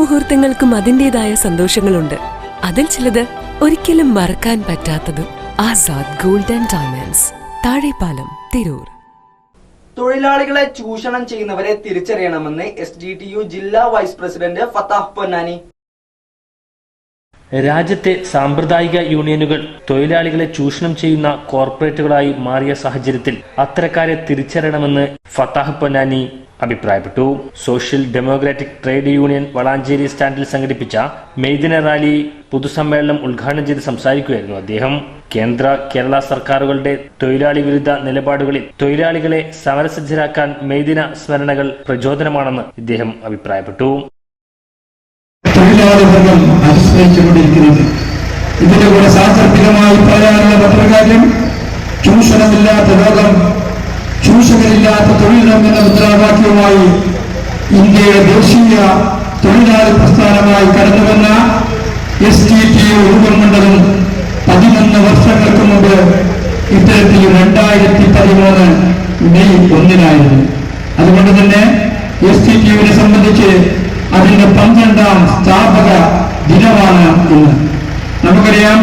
മുഹൂർത്തങ്ങൾക്കും അതിന്റേതായ സന്തോഷങ്ങളുണ്ട്. അതിൽ ചിലത് ഒരിക്കലും മറക്കാൻ പറ്റാത്തതും ആസാദ് ഗോൾഡൻ ഡയമണ്ട്സ് താഴെപ്പാലം തിരൂർ. തൊഴിലാളികളെ ചൂഷണം ചെയ്യുന്നവരെ തിരിച്ചറിയണമെന്ന് എസ് ജില്ലാ വൈസ് പ്രസിഡന്റ് ഫത്താഹ് പൊന്നാനി. രാജ്യത്തെ സാമ്പ്രദായിക യൂണിയനുകൾ തൊഴിലാളികളെ ചൂഷണം ചെയ്യുന്ന കോർപ്പറേറ്റുകളായി മാറിയ സാഹചര്യത്തിൽ അത്തരക്കാരെ തിരിച്ചറിയണമെന്ന് ഫത്താഹ് പൊന്നാനി അഭിപ്രായപ്പെട്ടു. Social democratic trade union Valanchery സ്റ്റാൻഡിൽ സംഘടിപ്പിച്ച മെയ്ദിന റാലി പൊതുസമ്മേളനം ഉദ്ഘാടനം ചെയ്ത് സംസാരിക്കുകയായിരുന്നു അദ്ദേഹം. കേന്ദ്ര കേരള സർക്കാരുകളുടെ തൊഴിലാളി വിരുദ്ധ നിലപാടുകളിൽ തൊഴിലാളികളെ സമരസജ്ജരാക്കാൻ മെയ്ദിന സ്മരണകൾ പ്രചോദനമാണെന്ന് ഇദ്ദേഹം അഭിപ്രായപ്പെട്ടു. തൊഴിലാളി വർഗം അനുസ്മരിച്ചുകൊണ്ടിരിക്കുന്നത് ഇതിന്റെ കൂടെ സാന്ദർഭികമായി പറയാനുള്ള മറ്റൊരു കാര്യം ചൂഷണമില്ലാത്ത ലോകം ചൂഷകരില്ലാത്ത തൊഴിലിടം എന്ന മുദ്രാവാക്യവുമായി ഇന്ത്യയുടെ ദേശീയ തൊഴിലാളി പ്രസ്ഥാനമായി കടന്നുവന്ന എസ് ടി ടി യു പതിനൊന്ന് വർഷങ്ങൾക്ക് മുമ്പ് ഇത്തരത്തിൽ രണ്ടായിരത്തി പതിമൂന്ന് മെയ് ഒന്നിനായിരുന്നു. അതുകൊണ്ട് തന്നെ എസ് ടി ടി യുവിനെ സംബന്ധിച്ച് അതിന്റെ പന്ത്രണ്ടാം സ്ഥാപക ദിനമാണ് ഇന്ന്. നമുക്കറിയാം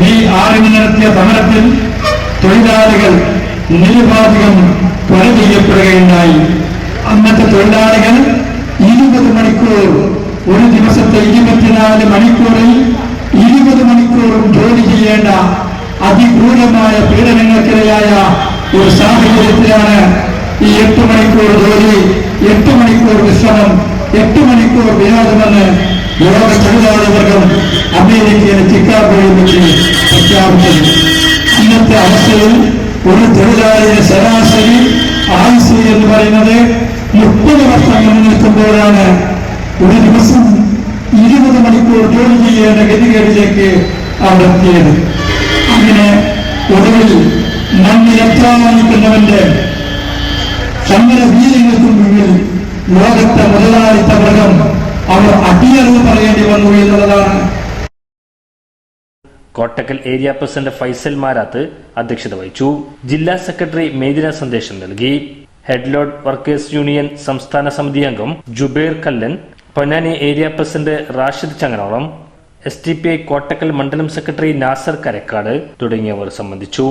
മെയ് ആറിന് നടത്തിയ സമരത്തിൽ തൊഴിലാളികൾ നിരുപാധികം കൊല ചെയ്യപ്പെടുകയുണ്ടായി. അന്നത്തെ തൊഴിലാളികൾ ഇരുപത് മണിക്കൂർ ഒരു ദിവസത്തെ ഇരുപത്തിനാല് മണിക്കൂറിൽ ഇരുപത് മണിക്കൂറും ജോലി ചെയ്യേണ്ട അതിക്രൂരമായ പീഡനങ്ങൾക്കിരയായ ഒരു സാഹചര്യത്തിലാണ് ഈ എട്ട് മണിക്കൂർ ജോലി എട്ട് മണിക്കൂർ വിശ്രമം എട്ട് മണിക്കൂർ വിനോദമെന്ന് ലോക തൊഴിലാളി വർഗം അമേരിക്കയിലെ ചിക്കാഗോയിൽ വെച്ച് പ്രഖ്യാപിച്ചത്. ഇന്നത്തെ അവസ്ഥയിൽ ഒരു തൊഴിലാളിയുടെ ശരാശരി ആയുസ് എന്ന് പറയുന്നത് മുപ്പത് വർഷം നിലനിൽക്കുമ്പോഴാണ് ഒരു ദിവസം ഇരുപത് മണിക്കൂർ ജോലി ചെയ്യേണ്ട ഗതികേടിലേക്ക് അവർ അങ്ങനെ ഒടുവിൽ മണ്ണിലെത്താനിക്കുന്നവന്റെ സമര വീരങ്ങൾക്കും മുന്നിൽ ലോകത്തെ മുതലാളിത്ത വർഗം അവർ അടിയറവ് പറയേണ്ടി വന്നു എന്നുള്ളതാണ്. കോട്ടക്കൽ ഏരിയ പ്രസിഡന്റ് ഫൈസൽ മാരാത്ത് അധ്യക്ഷത വഹിച്ചു. ജില്ലാ സെക്രട്ടറി മേദിന സന്ദേശം നൽകി. ഹെഡ്ലോഡ് വർക്കേഴ്സ് യൂണിയൻ സംസ്ഥാന സമിതി അംഗം Jubair Kallan Ponnani area president Rashid Changanolam S T P I Kottakkal മണ്ഡലം സെക്രട്ടറി നാസർ കരക്കാട് തുടങ്ങിയവർ സംബന്ധിച്ചു.